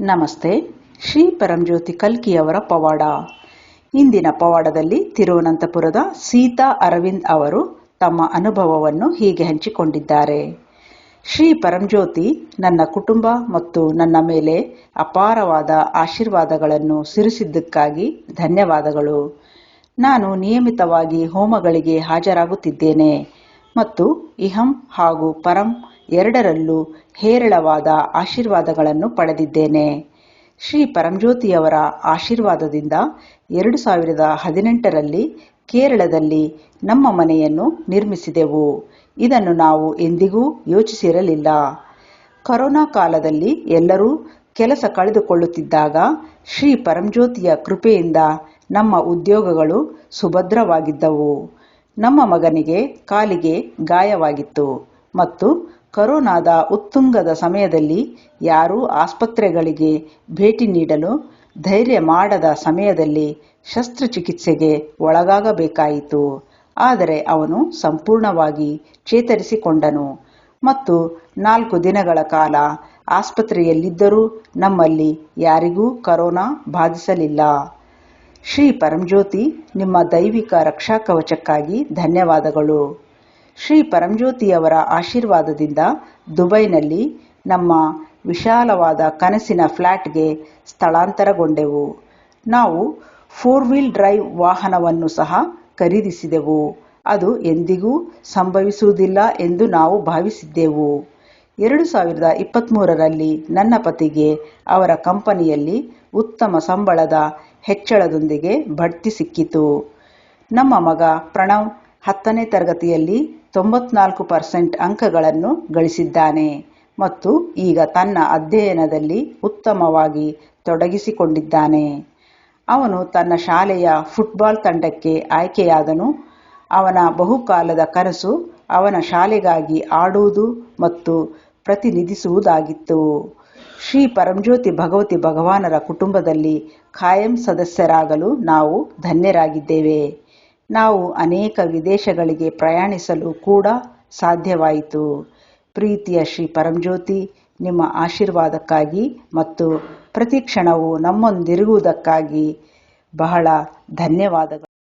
ನಮಸ್ತೆ, ಶ್ರೀ ಪರಂಜ್ಯೋತಿ ಕಲ್ಕಿಯವರ ಪವಾಡ. ಇಂದಿನ ಪವಾಡದಲ್ಲಿ ತಿರುವನಂತಪುರದ ಸೀತಾ ಅರವಿಂದ್ ಅವರು ತಮ್ಮ ಅನುಭವವನ್ನು ಹೀಗೆ ಹಂಚಿಕೊಂಡಿದ್ದಾರೆ. ಶ್ರೀ ಪರಂಜ್ಯೋತಿ, ನನ್ನ ಕುಟುಂಬ ಮತ್ತು ನನ್ನ ಮೇಲೆ ಅಪಾರವಾದ ಆಶೀರ್ವಾದಗಳನ್ನು ಸಿರಿಸಿದ್ದಕ್ಕಾಗಿ ಧನ್ಯವಾದಗಳು. ನಾನು ನಿಯಮಿತವಾಗಿ ಹೋಮಗಳಿಗೆ ಹಾಜರಾಗುತ್ತಿದ್ದೇನೆ ಮತ್ತು ಇಹಂ ಹಾಗೂ ಪರಂ ಎರಡರಲ್ಲೂ ಹೇರಳವಾದ ಆಶೀರ್ವಾದಗಳನ್ನು ಪಡೆದಿದ್ದೇನೆ. ಶ್ರೀ ಪರಂಜ್ಯೋತಿಯವರ ಆಶೀರ್ವಾದದಿಂದ ಎರಡು ಸಾವಿರದ ಹದಿನೆಂಟರಲ್ಲಿ ಕೇರಳದಲ್ಲಿ ನಮ್ಮ ಮನೆಯನ್ನು ನಿರ್ಮಿಸಿದೆವು. ಇದನ್ನು ನಾವು ಎಂದಿಗೂ ಯೋಚಿಸಿರಲಿಲ್ಲ. ಕರೋನಾ ಕಾಲದಲ್ಲಿ ಎಲ್ಲರೂ ಕೆಲಸ ಕಳೆದುಕೊಳ್ಳುತ್ತಿದ್ದಾಗ ಶ್ರೀ ಪರಂಜ್ಯೋತಿಯ ಕೃಪೆಯಿಂದ ನಮ್ಮ ಉದ್ಯೋಗಗಳು ಸುಭದ್ರವಾಗಿದ್ದವು. ನಮ್ಮ ಮಗನಿಗೆ ಕಾಲಿಗೆ ಗಾಯವಾಗಿತ್ತು ಮತ್ತು ಕರೋನಾದ ಉತ್ತುಂಗದ ಸಮಯದಲ್ಲಿ ಯಾರೂ ಆಸ್ಪತ್ರೆಗಳಿಗೆ ಭೇಟಿ ನೀಡಲು ಧೈರ್ಯ ಮಾಡದ ಸಮಯದಲ್ಲಿ ಶಸ್ತ್ರಚಿಕಿತ್ಸೆಗೆ ಒಳಗಾಗಬೇಕಾಯಿತು. ಆದರೆ ಅವನು ಸಂಪೂರ್ಣವಾಗಿ ಚೇತರಿಸಿಕೊಂಡನು. ಮತ್ತು ನಾಲ್ಕು ದಿನಗಳ ಕಾಲ ಆಸ್ಪತ್ರೆಯಲ್ಲಿದ್ದರೂ ನಮ್ಮಲ್ಲಿ ಯಾರಿಗೂ ಕರೋನಾ ಬಾಧಿಸಲಿಲ್ಲ. ಶ್ರೀ ಪರಂಜ್ಯೋತಿ ನಿಮ್ಮ ದೈವಿಕ ರಕ್ಷಾ ಕವಚಕ್ಕಾಗಿ ಧನ್ಯವಾದಗಳು. ಶ್ರೀ ಪರಂಜ್ಯೋತಿಯವರ ಆಶೀರ್ವಾದದಿಂದ ದುಬೈನಲ್ಲಿ ನಮ್ಮ ವಿಶಾಲವಾದ ಕನಸಿನ ಫ್ಲ್ಯಾಟ್ಗೆ ಸ್ಥಳಾಂತರಗೊಂಡೆವು. ನಾವು ಫೋರ್ ವೀಲ್ ಡ್ರೈವ್ ವಾಹನವನ್ನು ಸಹ ಖರೀದಿಸಿದೆವು. ಅದು ಎಂದಿಗೂ ಸಂಭವಿಸುವುದಿಲ್ಲ ಎಂದು ನಾವು ಭಾವಿಸಿದ್ದೆವು. ಎರಡು ಸಾವಿರದ ಇಪ್ಪತ್ತ್ಮೂರರಲ್ಲಿ ನನ್ನ ಪತಿಗೆ ಅವರ ಕಂಪನಿಯಲ್ಲಿ ಉತ್ತಮ ಸಂಬಳದ ಹೆಚ್ಚಳದೊಂದಿಗೆ ಬಡ್ತಿ ಸಿಕ್ಕಿತು. ನಮ್ಮ ಮಗ ಪ್ರಣವ್ ಹತ್ತನೇ ತರಗತಿಯಲ್ಲಿ ತೊಂಬತ್ನಾಲ್ಕು ಪರ್ಸೆಂಟ್ ಅಂಕಗಳನ್ನು ಗಳಿಸಿದ್ದಾನೆ ಮತ್ತು ಈಗ ತನ್ನ ಅಧ್ಯಯನದಲ್ಲಿ ಉತ್ತಮವಾಗಿ ತೊಡಗಿಸಿಕೊಂಡಿದ್ದಾನೆ. ಅವನು ತನ್ನ ಶಾಲೆಯ ಫುಟ್ಬಾಲ್ ತಂಡಕ್ಕೆ ಆಯ್ಕೆಯಾದನು. ಅವನ ಬಹುಕಾಲದ ಕನಸು ಅವನ ಶಾಲೆಗಾಗಿ ಆಡುವುದು ಮತ್ತು ಪ್ರತಿನಿಧಿಸುವುದಾಗಿತ್ತು. ಶ್ರೀ ಪರಂಜ್ಯೋತಿ ಭಗವತಿ ಭಗವಾನರ ಕುಟುಂಬದಲ್ಲಿ ಖಾಯಂ ಸದಸ್ಯರಾಗಲು ನಾವು ಧನ್ಯರಾಗಿದ್ದೇವೆ. ನಾವು ಅನೇಕ ವಿದೇಶಗಳಿಗೆ ಪ್ರಯಾಣಿಸಲು ಕೂಡ ಸಾಧ್ಯವಾಯಿತು. ಪ್ರೀತಿಯ ಶ್ರೀ ಪರಂಜ್ಯೋತಿ ನಿಮ್ಮ ಆಶೀರ್ವಾದಕ್ಕಾಗಿ ಮತ್ತು ಪ್ರತಿ ಕ್ಷಣವು ನಮ್ಮೊಂದಿರುವುದಕ್ಕಾಗಿ ಬಹಳ ಧನ್ಯವಾದಗಳು.